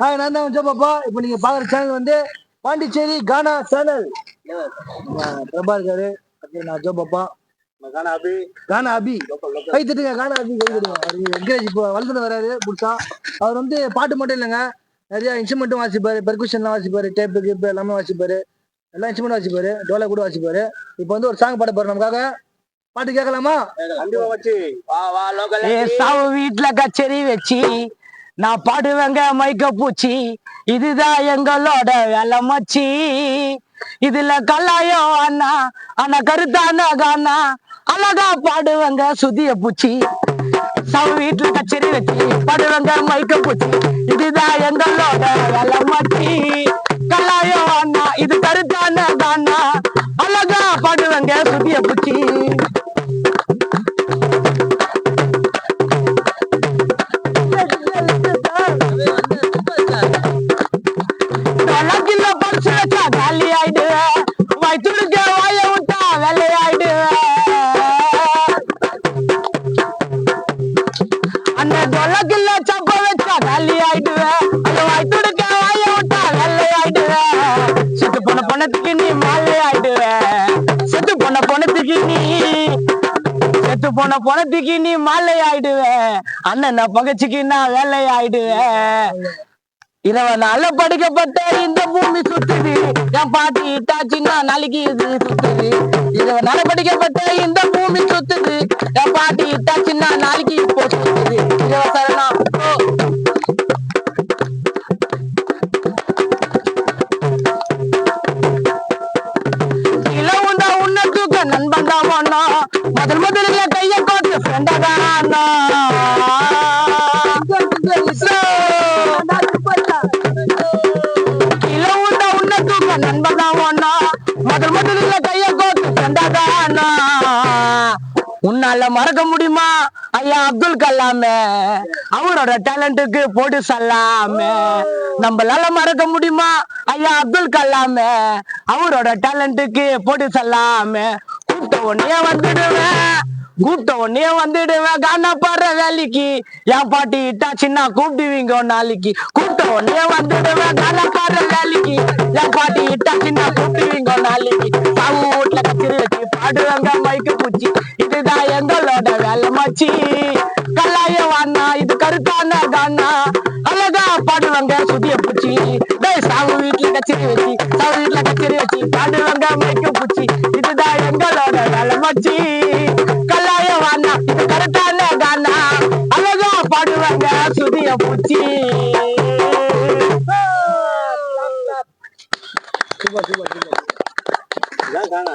Hi நான் தான் Joe பாப்பா. இப்போ நீங்க பாக்குற சேனல் வந்து பாண்டிச்சேரி கானா சேனல் பிரபா இருக்காரு. நான் ஜோ பாப்பா. கானா அபி. கானா அபி. கை தட்டுங்க கானா அபி கை தட்டுங்க. அவரு என்கரேஜ் இப்போ வளர்ந்து வராரு புதுசா. அவர் வந்து பாட்டு மட்டும் இல்லைங்க. நிறைய இன்ஸ்ட்ருமெண்ட்டும் வாசிப்பாரு. பெர்குஷன்லாம் வாசிப்பாரு. டேப்பு கிப்பு எல்லாமே வாசிப்பாரு. எல்லா இன்ஸ்ட்ருமெண்ட் வாசிப்பாரு. டோலை கூட வாசிப்பாரு. இப்போ வந்து ஒரு சாங் பாட போறோம். நமக்காக பாட்டு கேட்கலாமா? கண்டிப்பா வச்சு வா வா லோக்கல் ஏ சாவு வீட்டுல கச்சேரி வச்சு நான் பாடுவேங்க மைக்க பூச்சி. இதுதான் எங்களோட வேலை மச்சி. இதுல கல்லாயம் அண்ணா அண்ணா கருத்தான கானா அழகா பாடுவேங்க சுதிய பூச்சி. சவு வீட்டுல கச்சேரி வச்சு பாடுவேங்க மைக்க பூச்சி. இதுதான் எங்களோட வேலை மச்சி. கல்லாயம் அண்ணா இது கருத்தான கானா அழகா பாடுவேங்க சுதிய பூச்சி. அந்த தொலைக்கில் சப்ப வச்சா காலி ஆயிடுவேன் அந்த வயிற்றுக்க வாய விட்டா வெள்ளையாயிடுவேன் செத்து போன பணத்துக்கு நீ மாலை ஆயிடுவேன் செத்து போன பணத்துக்கு நீ செத்து போன பணத்துக்கு நீ மாலை ஆயிடுவேன் அண்ணன் நான் பகச்சுக்கு நான் வேலை ஆயிடுவேன் இரவு நாள படிக்கப்பட்ட இந்த பூமி சுத்துது. என் பாட்டி இட்டாச்சுன்னா நாளைக்கு இது சுத்துது. இரவு நாள படிக்கப்பட்ட இந்த உன்னால மறக்க முடியுமா? ஐயா அப்துல் கலாமே. அவரோட டேலண்ட்டுக்கு போட்டு சொல்லாமே. நம்மளால மறக்க முடியுமா? ஐயா அப்துல் கலாமே. அவரோட டேலண்ட்டுக்கு போட்டு சொல்லாமே. கூப்பிட்ட உடனே வந்துடுவேன். கூப்பிட்ட உடனே வந்துடுவேன். காணா பாடுற வேலைக்கு. என் பாட்டி இட்டா சின்ன கூப்பிடுவீங்க நாளைக்கு. கூப்பிட்ட உடனே வந்துடுவேன். காணா வச்சு பாடுவாங்க மைக்கு பூச்சி. இதுதான் எங்களோட வேலை மச்சி? கல்லாய வானா இது கருத்தான கானா அழகா பாடுவாங்க சுதிய பூச்சி. டேய் சாவு வீட்டுல கச்சேரி வச்சு சாவு வீட்டுல கச்சேரி வச்சு பாடுவாங்க மைக்கு பூச்சி. இதுதான் எங்களோட வேலை மச்சி? கல்லாய வானா இது கருத்தான கானா அழகா பாடுவாங்க சுதிய பூச்சி. கானா?